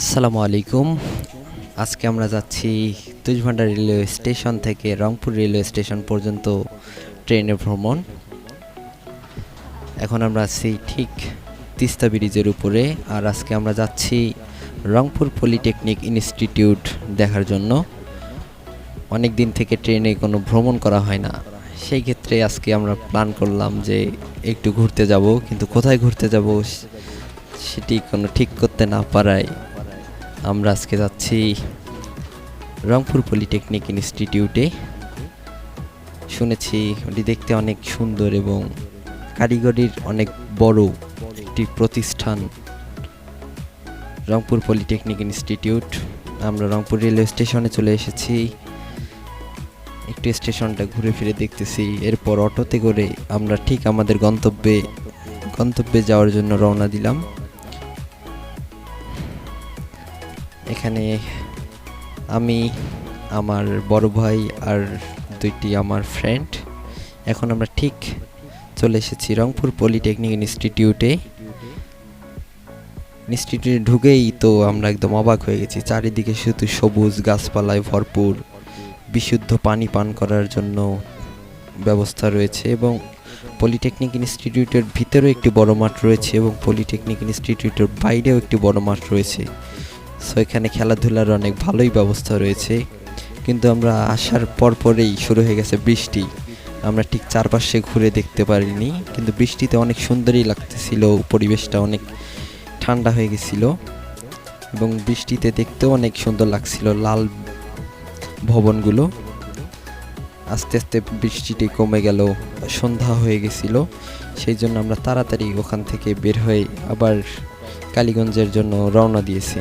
আসসালামু আলাইকুম। আজকে আমরা যাচ্ছি তুজভান্ডা রেলওয়ে স্টেশন থেকে রংপুর রেলওয়ে স্টেশন পর্যন্ত ট্রেনে ভ্রমণ। এখন আমরা আছি ঠিক তিস্তা ব্রিজের উপরে আর আজকে আমরা যাচ্ছি রংপুর পলিটেকনিক ইনস্টিটিউট দেখার জন্য। অনেক দিন থেকে ট্রেনে কোনো ভ্রমণ করা হয় না। সেই ক্ষেত্রে আজকে আমরা প্ল্যান করলাম যে একটু ঘুরতে যাব, কিন্তু কোথায় ঘুরতে যাব সেটি কোনো ঠিক করতে না পারায় আমরা আজকে যাচ্ছি রংপুর পলিটেকনিক ইনস্টিটিউটে। শুনেছি ওটি দেখতে অনেক সুন্দর এবং কারিগরির অনেক বড় একটি প্রতিষ্ঠান। Rangpur polytechnic institute. আমরা রংপুর রেলওয়ে স্টেশনে চলে এসেছি। একটু স্টেশনটা ঘুরে ফিরে দেখতেছি। এরপর অটোতে করে আমরা ঠিক আমাদের গন্তব্যে গন্তব্যে যাওয়ার জন্য রওনা দিলাম। এখানে আমি, আমার বড় ভাই আর দুইটি আমার ফ্রেন্ড এখন আমরা ঠিক চলে এসেছি রংপুর পলিটেকনিক ইনস্টিটিউটে ইনস্টিটিউটে ঢুকেই তো আমরা একদম অবাক হয়ে গেছি। চারিদিকে শুধু সবুজ গাছপালায় ভরপুর, বিশুদ্ধ পানি পান করার জন্য ব্যবস্থা রয়েছে এবং পলিটেকনিক ইনস্টিটিউটের ভিতরেও একটি বড় মাঠ রয়েছে এবং পলিটেকনিক ইনস্টিটিউটের বাইরেও একটি বড় মাঠ রয়েছে। সো এখানে খেলাধুলার অনেক ভালোই ব্যবস্থা রয়েছে। কিন্তু আমরা আসার পরপরেই শুরু হয়ে গেছে বৃষ্টি। আমরা ঠিক চারপাশে ঘুরে দেখতে পারিনি, কিন্তু বৃষ্টিতে অনেক সুন্দরই লাগতেছিল, পরিবেশটা অনেক ঠান্ডা হয়ে গেছিল। এবং বৃষ্টিতে দেখতেও অনেক সুন্দর লাগছিল লাল ভবনগুলো। আস্তে আস্তে বৃষ্টিটি কমে গেল, সন্ধ্যা হয়ে গেছিল। সেই জন্য আমরা তাড়াতাড়ি ওখান থেকে বের হয়ে আবার কালীগঞ্জের জন্য রওনা দিয়েছি।